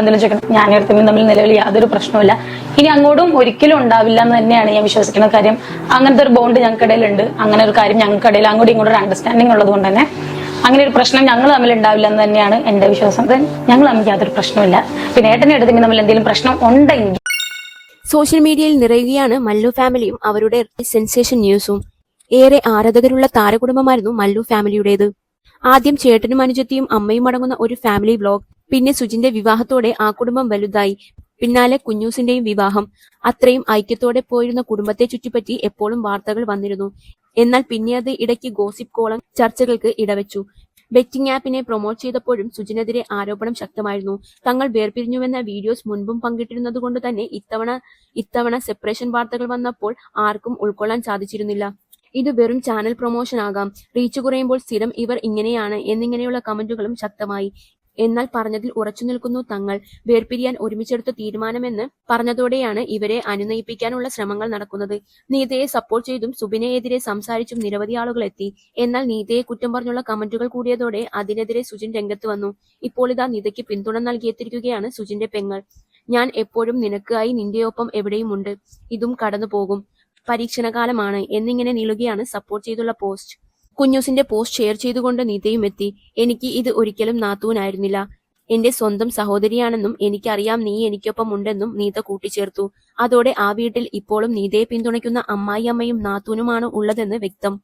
എന്തെങ്കിലും ചോദിക്കണം ഞാൻ എടുത്തും തമ്മിൽ നിലവിൽ യാതൊരു പ്രശ്നവുമില്ല. ഇനി അങ്ങോട്ടും ഒരിക്കലും ഉണ്ടാവില്ല എന്ന് തന്നെയാണ് ഞാൻ വിശ്വസിക്കുന്ന കാര്യം. അങ്ങനത്തെ ഒരു ബോണ്ട് ഞങ്ങൾക്കിടയിലുണ്ട്. അങ്ങനെ ഒരു കാര്യം ഞങ്ങൾക്കിടയിൽ അങ്ങോട്ടും ഇങ്ങോട്ടും ഒരു അണ്ടർസ്റ്റാൻഡിംഗ് ഉള്ളത് കൊണ്ട് തന്നെ അങ്ങനെ ഒരു പ്രശ്നം ഞങ്ങൾ തമ്മിൽ ഉണ്ടാവില്ല എന്ന് തന്നെയാണ് എന്റെ വിശ്വാസം. ഞങ്ങൾ തമ്മിൽ യാതൊരു പ്രശ്നമില്ല പിന്നെ ഏട്ടനെ എടുത്തെങ്കിൽ തമ്മിൽ എന്തെങ്കിലും പ്രശ്നം ഉണ്ടെങ്കിൽ സോഷ്യൽ മീഡിയയിൽ നിറയുകയാണ് മല്ലു ഫാമിലിയും അവരുടെ സെൻസേഷൻ ന്യൂസും. ഏറെ ആരാധകരുള്ള താരകുടുംബമായിരുന്നു മല്ലു ഫാമിലിയുടേത്. ആദ്യം ചേട്ടനും അനുജത്തിയും അമ്മയും അടങ്ങുന്ന ഒരു ഫാമിലി വ്ലോഗ് പിന്നെ സുജിന്റെ വിവാഹത്തോടെ ആ കുടുംബം വലുതായി. പിന്നാലെ കുഞ്ഞൂസിന്റെയും വിവാഹം. അത്രയും ഐക്യത്തോടെ പോയിരുന്ന കുടുംബത്തെ ചുറ്റിപ്പറ്റി എപ്പോഴും വാർത്തകൾ വന്നിരുന്നു. എന്നാൽ പിന്നെ അത് ഇടയ്ക്ക് ഗോസിപ്പ് കോളം ചർച്ചകൾക്ക് ഇടവെച്ചു. ബെറ്റിംഗ് ആപ്പിനെ പ്രൊമോട്ട് ചെയ്തപ്പോഴും സുജിനെതിരെ ആരോപണം ശക്തമായിരുന്നു. തങ്ങൾ വേർപിരിഞ്ഞുവെന്ന വീഡിയോസ് മുൻപും പങ്കിട്ടിരുന്നതുകൊണ്ട് തന്നെ ഇത്തവണ ഇത്തവണ സെപ്പറേഷൻ വാർത്തകൾ വന്നപ്പോൾ ആർക്കും ഉൾക്കൊള്ളാൻ സാധിച്ചിരുന്നില്ല. ഇത് വെറും ചാനൽ പ്രൊമോഷൻ ആകാം റീച്ച് കുറയുമ്പോൾ സ്ഥിരം ഇവർ ഇങ്ങനെയാണ് എന്നിങ്ങനെയുള്ള കമന്റുകളും ശക്തമായി. എന്നാൽ പറഞ്ഞതിൽ ഉറച്ചു നിൽക്കുന്നു തങ്ങൾ. വേർപിരിയാൻ ഒരുമിച്ചെടുത്ത തീരുമാനമെന്ന് പറഞ്ഞതോടെയാണ് ഇവരെ അനുനയിപ്പിക്കാനുള്ള ശ്രമങ്ങൾ നടക്കുന്നത്. നീതയെ സപ്പോർട്ട് ചെയ്തും സുബിനെതിരെ സംസാരിച്ചും നിരവധി ആളുകൾ എത്തി. എന്നാൽ നീതയെ കുറ്റം പറഞ്ഞുള്ള കമന്റുകൾ കൂടിയതോടെ അതിനെതിരെ സുജിൻ രംഗത്ത് വന്നു. ഇപ്പോൾ ഇതാ നീതയ്ക്ക് പിന്തുണ നൽകിയെത്തിരിക്കുകയാണ് സുജിന്റെ പെങ്ങൾ. ഞാൻ എപ്പോഴും നിനക്കായി നിന്റെയൊപ്പം എവിടെയുമുണ്ട്. ഇതും കടന്നു പോകും പരീക്ഷണകാലമാണ്. എന്നിങ്ങനെ നീളുകയാണ് സപ്പോർട്ട് ചെയ്തുള്ള പോസ്റ്റ് കുഞ്ഞൂസിന്റെ പോസ്റ്റ് ഷെയർ ചെയ്തുകൊണ്ട് നീതയും എത്തി. എനിക്ക് ഇത് ഒരിക്കലും നാത്തൂനായിരുന്നില്ല. എന്റെ സ്വന്തം സഹോദരിയാണെന്നും എനിക്കറിയാം നീ എനിക്കൊപ്പം ഉണ്ടെന്നും നീത കൂട്ടിച്ചേർത്തു. അതോടെ ആ വീട്ടിൽ ഇപ്പോഴും നീതയെ പിന്തുണയ്ക്കുന്ന അമ്മായിയമ്മയും നാത്തൂനുമാണ് ഉള്ളതെന്ന് വ്യക്തം.